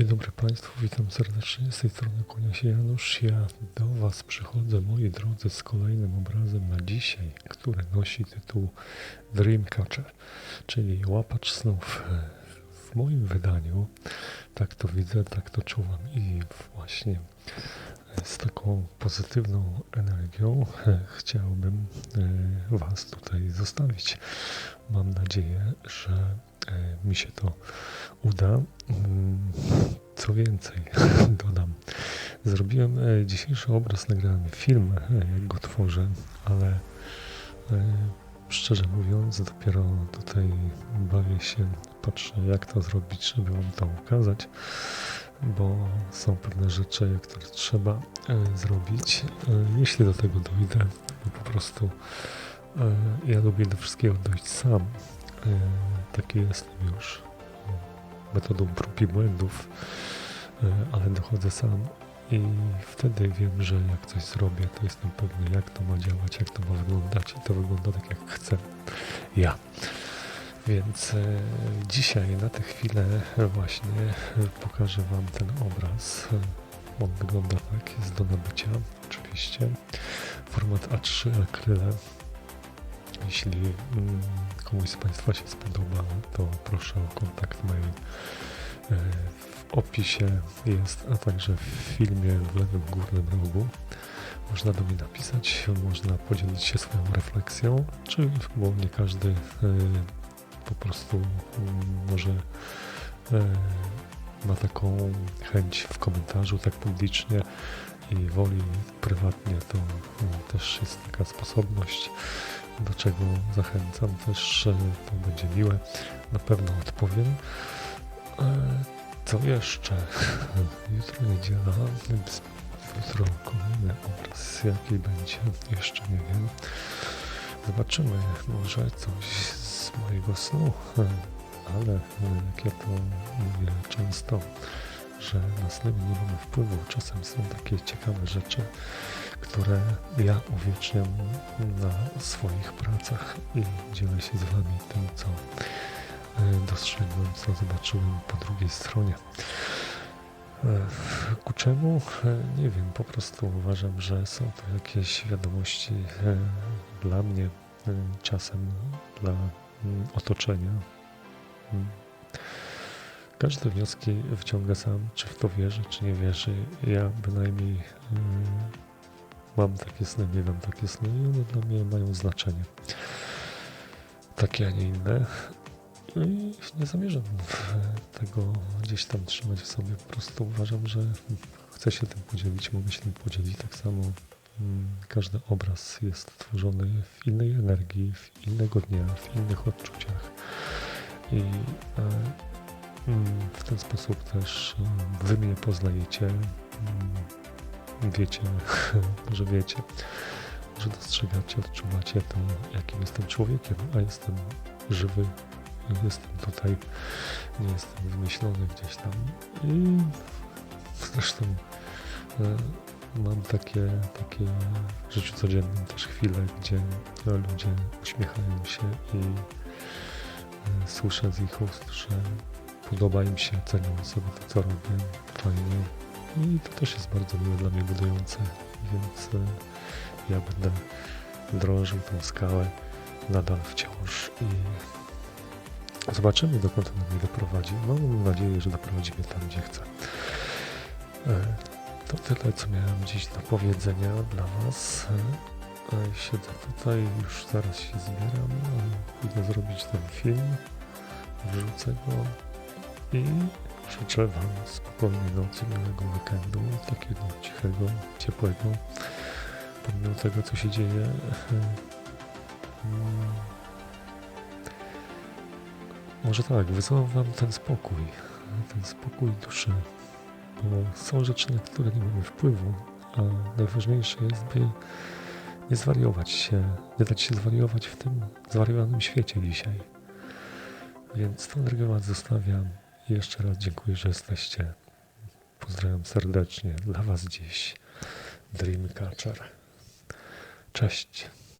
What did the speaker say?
Dzień dobry Państwu, witam serdecznie. Z tej strony kłania się Janusz. Ja do Was przychodzę, moi drodzy, z kolejnym obrazem na dzisiaj, który nosi tytuł Dreamcatcher, czyli łapacz snów. W moim wydaniu, tak to widzę, tak to czuwam i właśnie z taką pozytywną energią chciałbym e, Was tutaj zostawić. Mam nadzieję, że mi się to uda. Mm, Co więcej, dodam. Zrobiłem e, dzisiejszy obraz, nagrałem film, e, jak go tworzę, ale e, szczerze mówiąc, dopiero tutaj bawię się, patrzę jak to zrobić, żeby Wam to ukazać, bo są pewne rzeczy, które trzeba e, zrobić. E, Jeśli do tego dojdę, bo po prostu e, ja lubię do wszystkiego dojść sam. E, Taki jestem już metodą prób i błędów, e, ale dochodzę sam i wtedy wiem, że jak coś zrobię, to jestem pewny, jak to ma działać, jak to ma wyglądać i to wygląda tak, jak chcę ja. Więc e, dzisiaj na tę chwilę właśnie e, pokażę Wam ten obraz. On wygląda tak, jest do nabycia oczywiście. Format A3 akryle. Jeśli mm, komuś z Państwa się spodoba, to proszę o kontakt mail. E, W opisie jest, a także w filmie w lewym górnym rogu. Można do mnie napisać, można podzielić się swoją refleksją, czy bo nie każdy e, po prostu mm, może e, ma taką chęć w komentarzu tak publicznie i woli prywatnie, to mm, też jest taka sposobność, do czego zachęcam też, to będzie miłe, na pewno odpowiem. E, Co jeszcze? Jutro niedziela, więc jutro kolejny obraz, jaki będzie, jeszcze nie wiem. Zobaczymy, może coś z mojego snu, ale e, jak ja to mówię często, że na sny nie mamy wpływu. Czasem są takie ciekawe rzeczy, które ja uwieczniam na swoich pracach i dzielę się z Wami tym, co e, dostrzegłem, co zobaczyłem po drugiej stronie. E, Ku czemu? E, Nie wiem, po prostu uważam, że są to jakieś wiadomości dla mnie, czasem dla mm, otoczenia. Każde wnioski wyciąga sam, czy w to wierzy, czy nie wierzy. Ja bynajmniej mm, mam takie sny, miewam takie sny i one dla mnie mają znaczenie. Takie, a nie inne. No I nie zamierzam tego gdzieś tam trzymać w sobie. Po prostu uważam, że chcę się tym podzielić, mogę się tym podzielić. Tak samo mm, każdy obraz jest tworzony w innej energii, w innego dnia, w innych odczuciach. I e, w ten sposób też e, wy mnie poznajecie. mm, Wiecie, może wiecie, że dostrzegacie, odczuwacie to, jakim jestem człowiekiem, a jestem żywy, jestem tutaj, nie jestem wymyślony gdzieś tam. I zresztą e, mam takie, takie w życiu codziennym też chwile, gdzie ludzie uśmiechają się i e, słyszę z ich ust, że podoba im się, cenią sobie to, co robię, fajnie. I to też jest bardzo miłe dla mnie budujące, więc e, ja będę drążył tą skałę nadal wciąż i zobaczymy dokąd ona mnie doprowadzi. Mam nadzieję, że doprowadzi mnie tam, gdzie chcę. E, To tyle, co miałem dziś do powiedzenia dla Was. E, Siedzę tutaj, już zaraz się zbieram. Idę zrobić ten film, wrzucę go i życzę Wam spokojnej nocy, miłego weekendu, takiego cichego, ciepłego, pomimo tego, co się dzieje. Mm. Może tak, wysyłam Wam ten spokój, ten spokój duszy, bo są rzeczy, na które nie mamy wpływu, a najważniejsze jest, by nie zwariować się, nie dać się zwariować w tym zwariowanym świecie dzisiaj. Więc tą energię Was zostawiam jeszcze raz dziękuję, że jesteście. Pozdrawiam serdecznie. Dla Was dziś Dreamcatcher. Cześć.